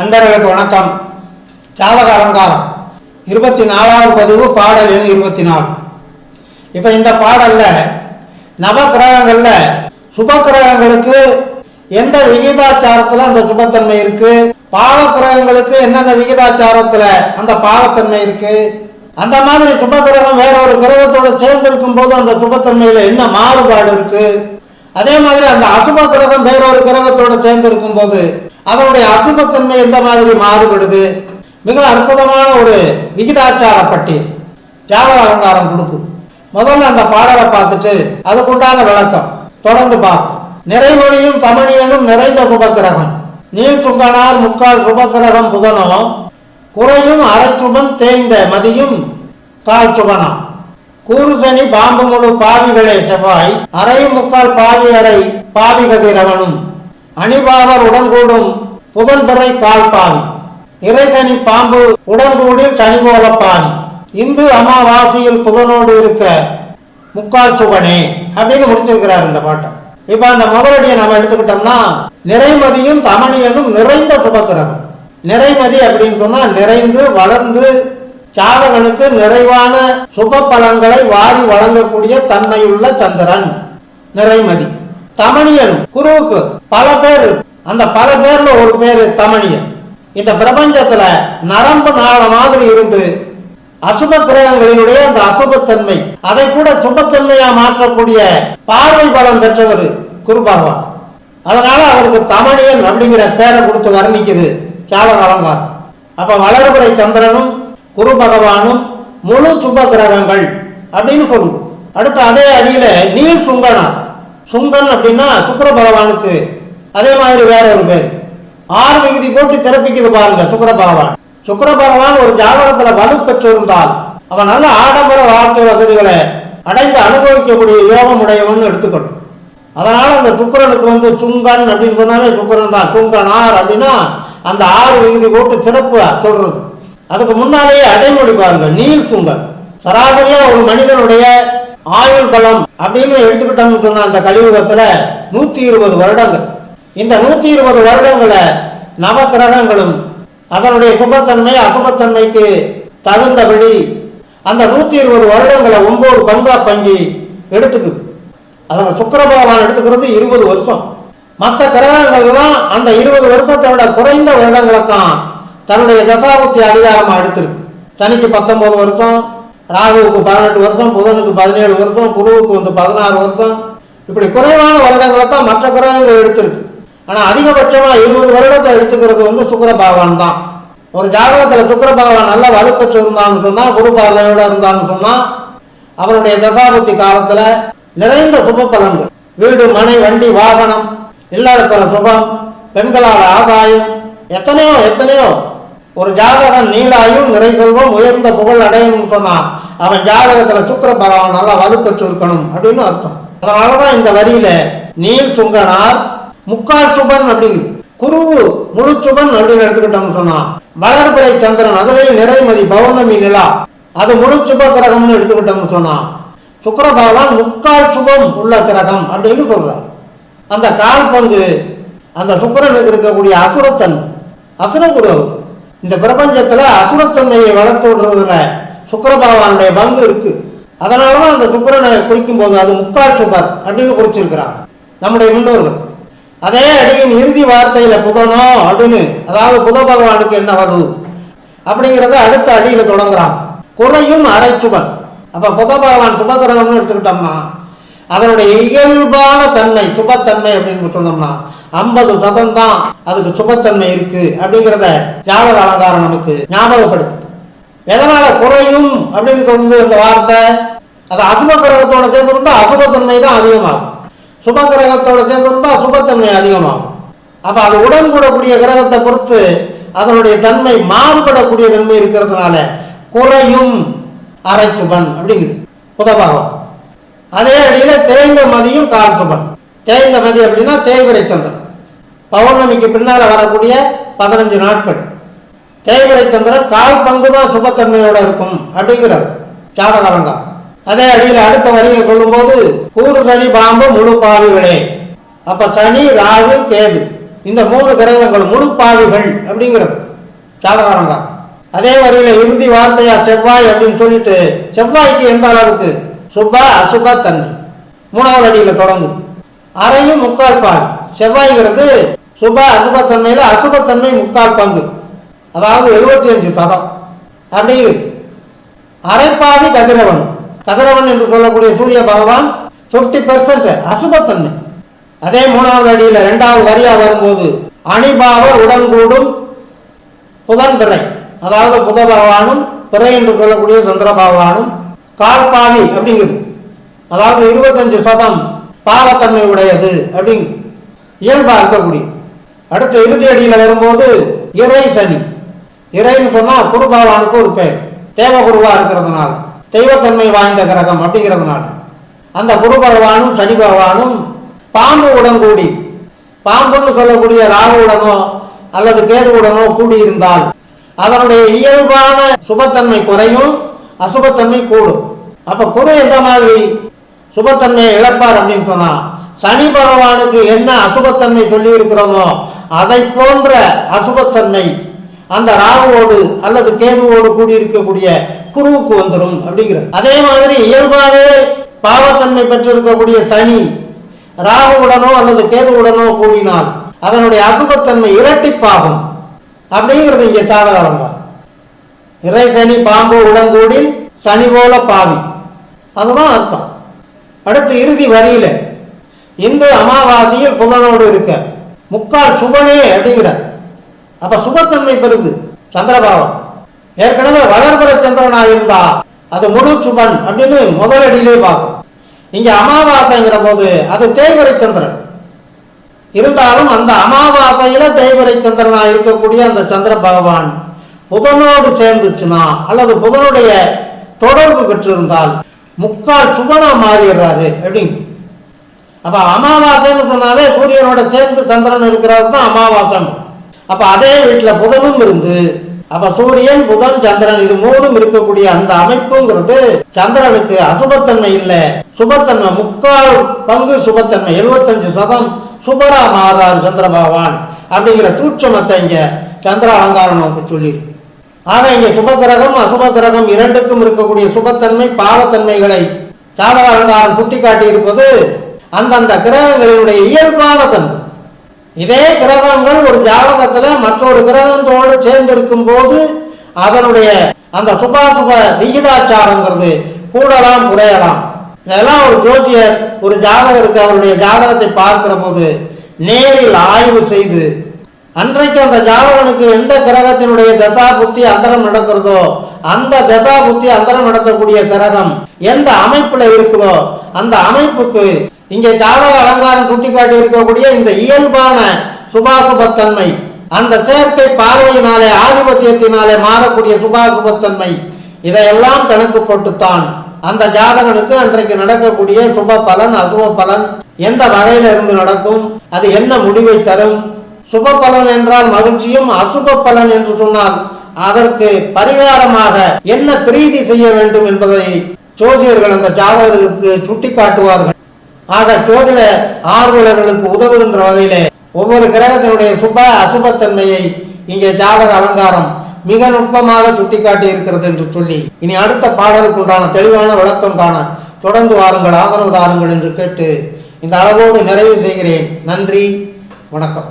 நண்பர்களுக்கு வணக்கம். ஜாதக அலங்காரம். இருபத்தி நாலாவது பதிவு பாடல் எண் இருபத்தி நாலு இப்போ இந்த பாடலில் நவக்கிரகங்கள்ல சுபக்கிரகங்களுக்கு எந்த விகிதாச்சாரத்தில் அந்த சுபத்தன்மை இருக்குது பாவக்கிரகங்களுக்கு என்னென்ன விகிதாச்சாரத்தில் அந்த பாவத்தன்மை இருக்குது அந்த மாதிரி சுபக்கிரகம் வேற ஒரு கிரகத்தோட சேர்ந்திருக்கும் போது அந்த சுபத்தன்மையில் என்ன மாறுபாடு இருக்குது அதே மாதிரி அந்த அசுப கிரகம் வேற ஒரு கிரகத்தோட சேர்ந்திருக்கும் போது அதனுடைய அசுபத்தன்மை எந்த மாதிரி மாறுபடுது? மிக அற்புதமான ஒரு விகிதாச்சார பட்டி ஜாதக அலங்காரம் கொடுக்கும் முதல்ல அந்த பாடலை பார்த்துட்டு அதுக்குண்டான விளக்கம். தொடர்ந்து பார்ப்போம். நிறைமொழியும் தமிழியனும் நிறைந்த சுபக்கிரகம். நீர் சுங்கனார் முக்கால் சுபக்கிரகம் புதனம் குறையும் அரைச்சுபன் தேய்ந்த மதியும் கால் சுபனம் கூறுசனி பாம்பு முழு பாவிகளே செவ்வாய் அரை முக்கால் பாவி அறை பாவி கதிரவனும் அணிபாவர் உடன்கூடும் புதன் பிறை கால் இறைசனி பாம்பு உடன்கூடில் சனி போல பாவி இந்து அமாவாசையில் புதனோடு இருக்க முக்கால் சுவனே அப்படின்னு முடிச்சிருக்கிறார் இந்த பாட்டை. இப்ப அந்த முதலடியை நம்ம எடுத்துக்கிட்டோம்னா நிறைமதியும் தமணியனும் நிறைந்த சுபக்கிரகம். நிறைமதி அப்படின்னு சொன்னா நிறைந்து வளர்ந்து சாதகனுக்கு நிறைவான சுப பலன்களை வாரி வழங்கக்கூடிய தன்மையுள்ள சந்திரன். நிறைமதி. தமணியனும் குருவுக்கு பல பேர் அந்த பல பேர்ல ஒரு பேரு தமணியன் இந்த பிரபஞ்சத்துல நரம்பு நாள மாதிரி இருந்து அசுப கிரகங்களினுடைய அந்த அசுபத்தன்மை அதை கூட சுபத்தன்மையா மாற்றக்கூடிய பார்வை பலம் பெற்றவர் குரு பகவான். அதனால அவருக்கு தமணியன் அப்படிங்கிற பேரை கொடுத்து வர்ணிக்குது ஜாதக அலங்காரம் அப்ப வளர்புரை சந்திரனும் குரு பகவானும் முழு சுப கிரகங்கள் அப்படின்னு சொல்லுவோம் அடுத்து அதே அடியில நீர் சுங்கனா சுங்கன் அப்படின்னா சுக்கர பகவானுக்கு அதே மாதிரி வேற ஒரு பேர். ஆறு விகுதி போட்டு சிறப்பிக்குது பாருங்க சுக்கர பகவான் சுக்கர பகவான் ஒரு ஜாதகத்துல வலு பெற்றிருந்தால் அவன் நல்ல ஆடம்பர வாழ்க்கை வசதிகளை அடைந்து அனுபவிக்கக்கூடிய யோகம் உடையவன் எடுத்துக்கணும். அதனால அந்த சுக்கரனுக்கு வந்து சுங்கன் அப்படின்னு சொன்னாலே சுக்கரன் தான். சுங்கனார் அப்படின்னா அந்த ஆறு விகுதி போட்டு சிறப்பு சொல்றது. அதுக்கு முன்னாலேயே அடைமொழி பாருங்க நீல் சுங்கன். சராசரியா ஒரு மனிதனுடைய ஆயுள் பலம் அப்படின்னு எடுத்துக்கிட்டோம்னு சொன்ன அந்த கலியுகத்துல நூத்தி இருபது வருடங்கள். இந்த நூத்தி இருபது வருடங்களை நவக்கிரகங்களும் அதனுடைய சுபத்தன்மை அசுபத்தன்மைக்கு தகுந்தபடி அந்த நூத்தி இருபது வருடங்களை ஒன்பது பங்கா பங்கி எடுத்துக்குது. அதில் சுக்கிர பகவான் எடுத்துக்கிறது இருபது வருஷம். மற்ற கிரகங்கள்லாம் அந்த இருபது வருஷத்தை விட குறைந்த வருடங்களை தான் தன்னுடைய தசாபுத்தி அதிகாரமாக எடுத்திருக்கு. சனிக்கு பத்தொன்பது வருஷம் ராகுவுக்கு பதினெட்டு வருஷம் புதனுக்கு பதினேழு வருஷம் குருவுக்கு வந்து பதினாறு வருஷம். இப்படி குறைவான வருடங்களை தான் மற்ற கிரகங்கள் எடுத்திருக்கு. ஆனால் அதிகபட்சமாக இருபது வருடத்தை எடுத்துக்கிறது வந்து சுக்கர பகவான் தான். ஒரு ஜாதகத்தில் சுக்கர பகவான் நல்லா வலுப்பெற்று இருந்தான்னு சொன்னால் குரு பார்வையோட இருந்தான்னு சொன்னால் அவருடைய தசாபத்தி காலத்தில் நிறைந்த சுப பலன்கள். வீடு மனை வண்டி வாகனம் இல்லறத்துல சுகம் பெண்களால் ஆதாயம் எத்தனையோ எத்தனையோ. ஒரு ஜாதகன் நீலாயும் நிறை செல்வம் உயர்ந்த புகழ் அடையணும்னு சொன்னான் அவன் ஜாதகத்துல சுக்கர பகவான் நல்லா வலுப்பெற்று இருக்கணும் அப்படின்னு அர்த்தம். அதனாலதான் இந்த வரியில நீல் சுங்கனார் முக்கால் சுபன் அப்படிங்குது. குரு முழு சுபன் அப்படின்னு எடுத்துக்கிட்டோம்னு சொன்னான் வளர்பிறை சந்திரன் அதுலேயும் நிறைமதி பௌர்ணமி நிலா அது முழு சுப கிரகம்னு எடுத்துக்கிட்டோம்னு சொன்னான் சுக்கர பகவான் முக்கால் சுபம் உள்ள கிரகம் அப்படின்னு சொல்றார். அந்த கால் பங்கு அந்த சுக்கரனுக்கு இருக்கக்கூடிய அசுரத்தன்மை அசுரகுரு இந்த பிரபஞ்சத்துல அசுரத்தன்மையை வளர்த்து விடுறதுல சுக்கர பகவானுடைய பங்கு இருக்கு. அதனாலதான் அந்த சுக்கிரனை குறிக்கும் போது அது முக்கால் சுபர் அப்படின்னு குறிச்சிருக்கிறாங்க. நம்முடைய முன்னோர்கள். அதே அடியின் இறுதி வார்த்தையில புதனோ அப்படின்னு அதாவது புத பகவானுக்கு என்ன வலு? அப்படிங்கிறத அடுத்த அடியில தொடங்குறாங்க. குறையும் அரைச்சுபன் அப்ப புத பகவான் சுபகிரகம்னு எடுத்துக்கிட்டோம்னா அதனுடைய இயல்பான தன்மை சுபத்தன்மை அப்படின்னு சொன்னோம்னா ஐம்பது சதம் தான் அதுக்கு சுபத்தன்மை இருக்கு அப்படிங்கிறத ஜாதக அலங்காரம் நமக்கு ஞாபகப்படுத்து எதனால் குறையும் அப்படின்னு சொல்லுது அந்த வார்த்தை அது அசுப கிரகத்தோட சேர்ந்துருந்தால் அசுபத்தன்மை தான் அதிகமாகும். சுப கிரகத்தோட சேர்ந்துருந்தால் சுபத்தன்மை அதிகமாகும். அப்போ அது உடன் கூடக்கூடிய கிரகத்தை பொறுத்து அதனுடைய தன்மை மாறுபடக்கூடிய தன்மை இருக்கிறதுனால குறையும் அரைச்சுபன் அப்படிங்குது. புதபாவம் அதே அடியில் தேய்ந்த மதியும் கால் சுபன். தேய்ந்த மதி அப்படின்னா தேய்பிரை சந்திரன். பௌர்ணமிக்கு பின்னால் வரக்கூடிய பதினஞ்சு நாட்கள். தேய்பிரை சந்திரன் கால் பங்கு தான் சுபத்தன்மையோட இருக்கும் அப்படிங்கிறார். ஜாதகாலங்கா அதே அடியில் அடுத்த வரியில் சொல்லும்போது கூடு சனி பாம்பு முழு பாவிகளே. அப்ப சனி ராகு கேது. இந்த மூணு கிரகங்கள் முழு பாவிகள் அப்படிங்கிறது ஜாதகாலங்கா அதே வரியில் இறுதி வார்த்தையா செவ்வாய் அப்படின்னு சொல்லிட்டு செவ்வாய்க்கு எந்த அளவுக்கு? சுப அசுப தன்மை மூணாவது அடியில் தொடங்குது. அறையும் முக்கால் பால். செவ்வாய்ங்கிறது சுப அசுபத்தன்மையில் அசுபத்தன்மை முக்கால் பங்கு. அதாவது எழுபத்தி அஞ்சு சதம். அப்படி அரைப்பாதி கதிரவன். கதிரவன் என்று சொல்லக்கூடிய சூரிய பகவான் ஃபிஃப்டி பெர்சன்ட் அசுபத்தன்மை. அதே மூணாவது அடியில் ரெண்டாவது வரியாக வரும்போது அணிபாவர் உடன்கூடும் புதன் பிறை அதாவது புத பகவானும் பிறை என்று சொல்லக்கூடிய சந்திர பகவானும் கால்பாவி அப்படிங்கிறது அதாவது இருபத்தஞ்சு சதம் பாவத்தன்மை உடையது அப்படிங்கிறது இயல்பாக இருக்கக்கூடிய. அடுத்த இறுதி அடியில் வரும்போது இறை சனி. இறைன்னு சொன்னால் குரு பகவானுக்கு ஒரு பெயர் தேவகுருவாக இருக்கிறதுனால தெய்வத்தன்மை வாய்ந்த கிரகம் அப்படிங்கிறதுனால. அந்த குரு பகவானும் சனி பகவானும் பாம்பு உடன் கூடி பாம்புன்னு சொல்லக்கூடிய ராகுவுடனோ அல்லது கேதுவுடனோ கூடியிருந்தால் அதனுடைய இயல்பான சுபத்தன்மை குறையும் அசுபத்தன்மை கூடும். அப்ப குரு எந்த மாதிரி சுபத்தன்மையை இழப்பார் அப்படின்னு சொன்னா சனி பகவானுக்கு என்ன அசுபத்தன்மை சொல்லி இருக்கிறோமோ அதை போன்ற அசுபத்தன்மை அந்த ராகுவோடு அல்லது கேதுவோடு கூடி இருக்கக்கூடிய குருவுக்கு வந்துடும் அப்படிங்கிற அதே மாதிரி இயல்பாகவே பாவத்தன்மை பெற்றிருக்கக்கூடிய சனி ராகுவுடனோ அல்லது கேதுவுடனோ கூடினால் அதனுடைய அசுபத்தன்மை இரட்டிப்பாகும் அப்படிங்கிறது இங்கே சாதகாலம் தான் இறை சனி பாம்பு உடங்கூடில் சனி போல பாவி. அதுதான் அர்த்தம். அடுத்து இறுதி வரியில இந்து அமாவாசையில் புதனோடு இருக்க முக்கால் சுபனே அப்படிங்கிறார். அப்ப சுபத்தன்மை பெறுது. சந்திரபாவம். ஏற்கனவே வளர்புற சந்திரனா இருந்தா அது முழு சுபன் அப்படின்னு முதலடியிலே பார்க்கும். இங்க அமாவாசைங்கிற போது அது தேய்வரை சந்திரன். இருந்தாலும் அந்த அமாவாசையில தேய்வரை சந்திரனா இருக்கக்கூடிய அந்த சந்திர பகவான் புதனோடு சேர்ந்துச்சுன்னா அல்லது புதனுடைய தொடர்பு பெற்றிருந்தால் முக்கால் சுபனா மாறிடுறாரு அப்படிங்க அப்ப அமாவாசைன்னு சொன்னாவே சூரியனோட சேர்ந்து சந்திரன் இருக்கிறது தான் அமாவாசை அப்ப அதே வீட்டில் புதனும் இருந்து அப்ப சூரியன் புதன் சந்திரன் இது மூணும் இருக்கக்கூடிய அந்த அமைப்புங்கிறது சந்திரனுக்கு அசுபத்தன்மை இல்லை. சுபத்தன்மை முக்கால் பங்கு சுபத்தன்மை எழுபத்தஞ்சு சதம் சுபரா மாறார் சந்திர பகவான் அப்படிங்கிற சூட்சமத்தை இங்க சந்திர அலங்காரம் நமக்கு சொல்லியிருக்கு. ஆக இங்கே சுபகிரகம் அசுபகிரகம் இரண்டுக்கும் இருக்கக்கூடிய சுபத்தன்மை பாவத்தன்மைகளை சாதக அலங்காரம் சுட்டிக்காட்டி இருப்பது அந்தந்த கிரகங்களினுடைய இயல்பான தன்மை. இதே கிரகங்கள் ஒரு ஜாதகத்துல மற்றொரு கிரகத்தோடு சேர்ந்திருக்கும் போது அதனுடைய அந்த சுபாசுப விகிதாச்சாரங்கிறது கூடலாம் குறையலாம். இதெல்லாம் ஒரு ஜோசியர் ஒரு ஜாதகருக்கு அவருடைய ஜாதகத்தை பார்க்கிற போது நேரில் ஆய்வு செய்து அன்றைக்கு அந்த ஜாதகனுக்கு எந்த கிரகத்தினுடைய தசா புத்தி அந்தரம் நடக்கிறதோ அந்த தசா புத்தி அந்தரம் நடத்தக்கூடிய கிரகம் எந்த அமைப்புல இருக்குதோ அந்த அமைப்புக்கு இங்கே ஜாதக அலங்காரம் சுட்டிக்காட்டி இருக்கக்கூடிய இந்த இயல்பான சுபாசுபத்தன்மை அந்த சேர்க்கை பார்வையினாலே ஆதிபத்தியத்தினாலே மாறக்கூடிய சுபாசுபத்தன்மை இதையெல்லாம் கணக்கு போட்டுத்தான். அந்த ஜாதகனுக்கு அன்றைக்கு நடக்கக்கூடிய சுப பலன் அசுப பலன் எந்த வகையில இருந்து நடக்கும் அது என்ன முடிவை தரும்? சுப பலன் என்றால் மகிழ்ச்சியும் அசுப பலன் என்று சொன்னால் அதற்கு பரிகாரமாக என்ன பிரீதி செய்ய வேண்டும் என்பதை ஜோசியர்கள் அந்த ஜாதகர்களுக்கு சுட்டிக்காட்டுவார்கள். ஆக ஜோதிட ஆர்வலர்களுக்கு உதவுகின்ற வகையிலே ஒவ்வொரு கிரகத்தினுடைய சுப அசுபத்தன்மையை இங்கே ஜாதக அலங்காரம் மிக நுட்பமாக சுட்டிக்காட்டி இருக்கிறது என்று சொல்லி இனி அடுத்த பாடலுக்குண்டான தெளிவான விளக்கம் காண தொடர்ந்து வாருங்கள் ஆதரவு தாருங்கள் என்று கேட்டு இந்த அளவோடு நிறைவு செய்கிறேன். நன்றி வணக்கம்.